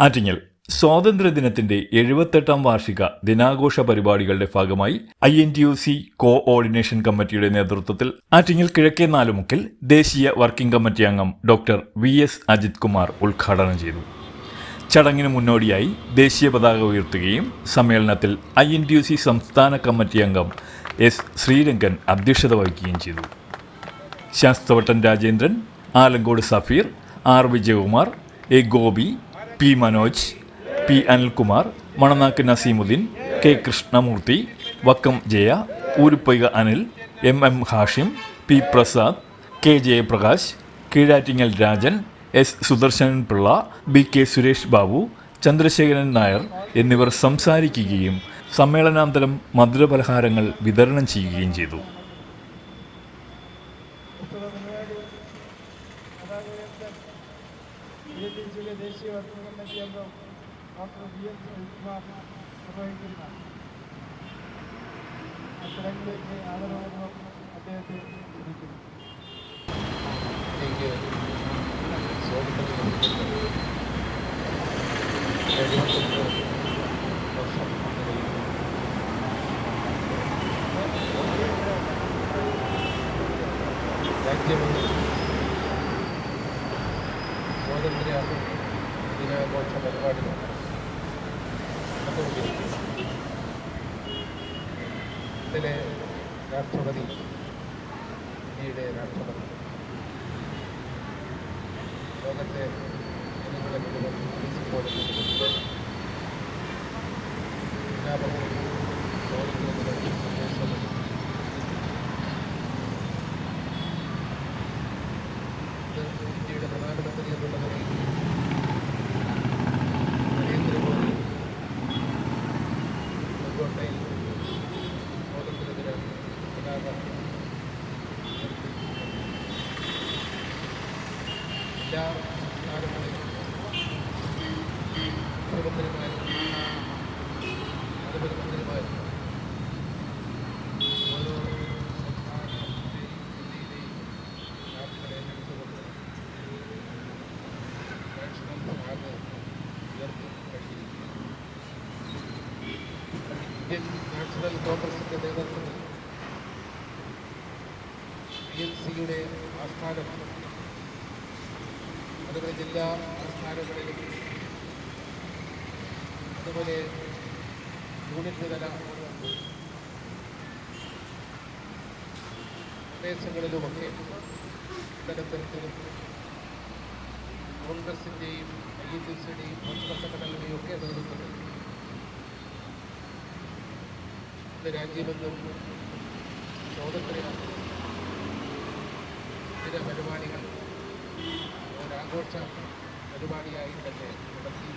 ആറ്റിങ്ങൽ. സ്വാതന്ത്ര്യദിനത്തിന്റെ എഴുപത്തെട്ടാം വാർഷിക ദിനാഘോഷ പരിപാടികളുടെ ഭാഗമായി I N T U C coordination കമ്മിറ്റിയുടെ നേതൃത്വത്തിൽ ആറ്റിങ്ങൽ കിഴക്കേ നാലുമുക്കിൽ ദേശീയ വർക്കിംഗ് കമ്മിറ്റി അംഗം doctor V S Ajith Kumar ഉദ്ഘാടനം ചെയ്തു. ചടങ്ങിന് മുന്നോടിയായി ദേശീയ പതാക ഉയർത്തുകയും സമ്മേളനത്തിൽ I N T U C സംസ്ഥാന കമ്മിറ്റി അംഗം എസ് ശ്രീരംഗൻ അധ്യക്ഷത വഹിക്കുകയും ചെയ്തു. Sasthravattan Rajendran Alamcode Safeer R Vijayakumar A Gopi P Manoj P Anilkumar Mananakku Naseemuddin K Krishnamoorthy Vakkam Jaya ഊരുപ്പയ്ക Anil M M Hashim P Prasad K Jayaprakash Keezhattingal Rajan S Sudarshan Pillai B K Suresh Babu Chandrasekharan Nair എന്നിവർ സംസാരിക്കുകയും സമ്മേളനാന്തരം മധുരപലഹാരങ്ങൾ വിതരണം ചെയ്യുകയും ചെയ്തു. ജില്ലയിലെ ദേശീയ working committee അംഗം ഡോക്ടർ വി എൻ സുനിൽകുമാർ നിർവഹിക്കുന്ന ആ ചടങ്ങിലേക്ക് ആദരപൂർവം അദ്ദേഹത്തെ ക്ഷണിക്കുന്നു എനിക്ക് സ്വാതന്ത്ര്യം രാജ്യമെന്ന് ദിനാഘോഷ പരിപാടികൾ. ഇന്നലെ രാഷ്ട്രപതി ഇന്ത്യയുടെ രാഷ്ട്രപതി. ലോകത്തെ ജനങ്ങളെ മുഴുവൻ പോലെ എല്ലാവർക്കും നാഷണൽ കോൺഗ്രസിൻ്റെ നേതൃത്വത്തിൽ പി ആസ്ഥാനമാണ് അതുപോലെ ജില്ലാ ആസ്ഥാനങ്ങളിലും അതുപോലെ യൂണിറ്റ് തല പ്രദേശങ്ങളിലുമൊക്കെ ഇത്തരത്തിലും കോൺഗ്രസിന്റെയും ഐ എസ് എസിയുടെയും സിയുടെയും ഭരണ സംഘടനകളുടെയും ഒക്കെ നേതൃത്വത്തിൽ രാജ്യമെന്നും സ്വാതന്ത്ര്യ പരിപാടികൾ. ഒരാഘോഷ പരിപാടിയായി തന്നെ നടത്തി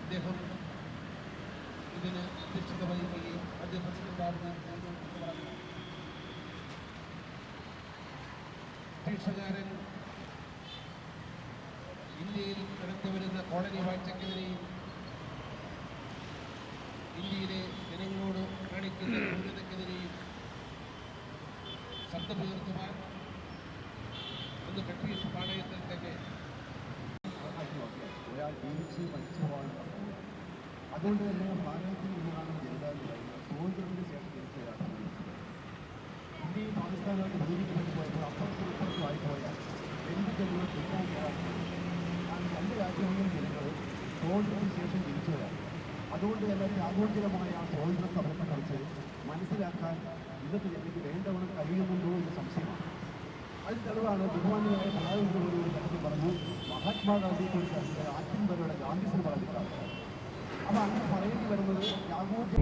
അദ്ദേഹം ഇതിന് അധ്യക്ഷത വഹിക്കുകയും അദ്ദേഹത്തിന് പറഞ്ഞു ബ്രിട്ടീഷുകാരൻ ഇന്ത്യയിൽ നടന്നു വരുന്ന കോളനി വാഴ്ചക്കെതിരെയും ഇന്ത്യയിലെ ജനങ്ങളോട് കാണിക്കുന്ന ക്രൂരതയ്ക്കെതിരെയും ശബ്ദമുയർത്തുവാൻ അന്ന് ബ്രിട്ടീഷ് പാളയത്തിൽ തന്നെ ഒരാൾ ജീവിച്ച് മരിച്ചു പോകാൻ അതുകൊണ്ട് തന്നെ ഭാരതത്തിൽ നിന്നാണ് ജനത എന്ന് പറയുന്നത് സ്വാതന്ത്ര്യത്തിന് ശേഷം ജനിച്ച രാഷ്ട്രം ഇന്ത്യയും പാകിസ്ഥാനുമായിട്ട് ഭൂമിക്ക് പോയപ്പോൾ അപ്പുറത്തും ഇപ്പുറത്തുമായി പോയ എന്ത് ജനങ്ങൾ കിട്ടാൻ ആ രണ്ട് രാജ്യങ്ങളിലും ജനങ്ങൾ സ്വാതന്ത്ര്യത്തിന് ശേഷം ജനിച്ചവരാണ്. അതുകൊണ്ട് തന്നെ ത്യാഗോചരമായ ആ സ്വാതന്ത്ര്യ സമരത്തെക്കുറിച്ച് മനസ്സിലാക്കാൻ ഇന്നത്തെ ജനതയ്ക്ക് വേണ്ടവണ്ണം കഴിയുന്നുണ്ടോ എന്ന് സംശയമാണ്. അതിന് തെളിവാണ് ബഹുമാനിയായ പ്രധാനമന്ത്രി ഒരു ഘട്ടത്തിൽ പറഞ്ഞു. മഹാത്മാഗാന്ധിയെക്കുറിച്ച് ആറ്റിൻപരയുടെ ഗാന്ധിസിന് സിനിമ കണ്ടിട്ടാണ്. അപ്പൊ അങ്ങനെ പറയേണ്ടി വരുന്നത് ത്യാഗോച